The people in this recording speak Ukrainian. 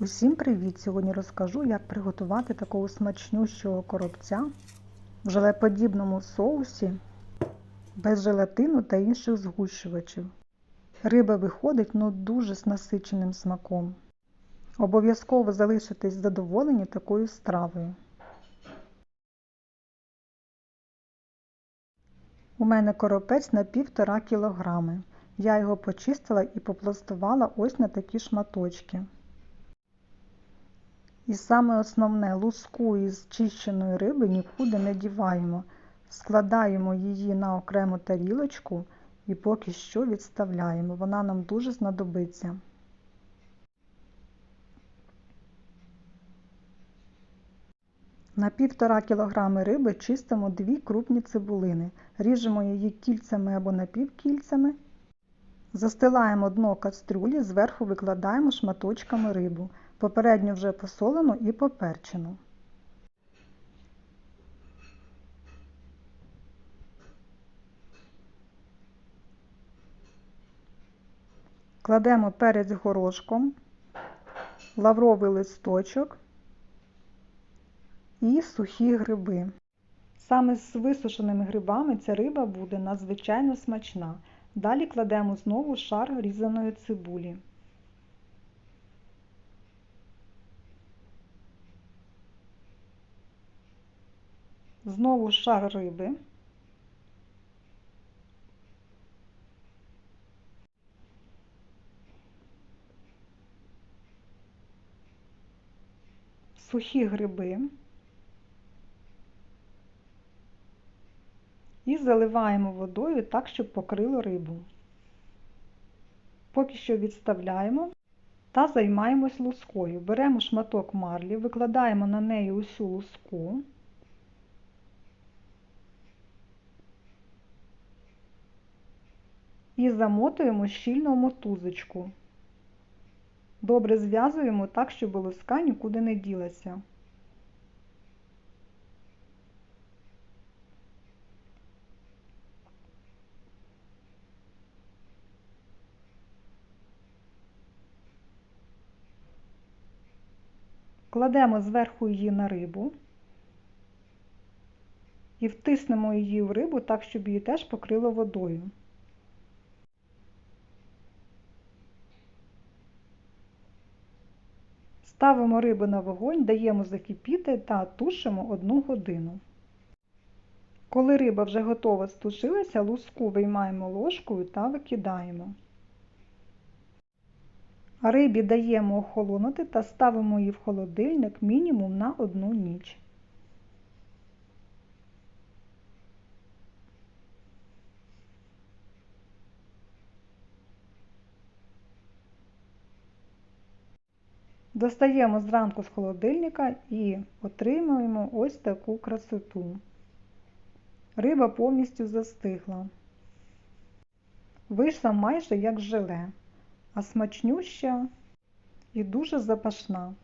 Усім привіт! Сьогодні розкажу, як приготувати такого смачнющого коробця в желеподібному соусі без желатину та інших згущувачів. Риба виходить ну дуже з насиченим смаком. Обов'язково залишитесь задоволені такою стравою. У мене коропець на 1,5 кілограми. Я його почистила і попластувала ось на такі шматочки. І саме основне луску із чищеної риби нікуди не діваємо. Складаємо її на окрему тарілочку і поки що відставляємо. Вона нам дуже знадобиться. На 1,5 кг риби чистимо 2 крупні цибулини. Ріжемо її кільцями або напівкільцями. Застилаємо дно кастрюлі, зверху викладаємо шматочками рибу, попередньо вже посолену і поперчену. Кладемо перець горошком, лавровий листочок і сухі гриби. Саме з висушеними грибами ця риба буде надзвичайно смачна. Далі кладемо знову шар різаної цибулі. Знову шар риби. Сухі гриби. І заливаємо водою так, щоб покрило рибу. Поки що відставляємо та займаємось лускою. Беремо шматок марлі, викладаємо на неї усю луску. І замотуємо щільно мотузочку. Добре зв'язуємо так, щоб луска нікуди не ділася. Кладемо зверху її на рибу і втиснемо її в рибу так, щоб її теж покрило водою. Ставимо рибу на вогонь, даємо закипіти та тушимо 1 годину. Коли риба вже готова стушилася, луску виймаємо ложкою та викидаємо. Рибі даємо охолонути та ставимо її в холодильник мінімум на одну ніч. Достаємо зранку з холодильника і отримуємо ось таку красоту. Риба повністю застигла. Вийшла майже як желе, а смачнюща і дуже запашна.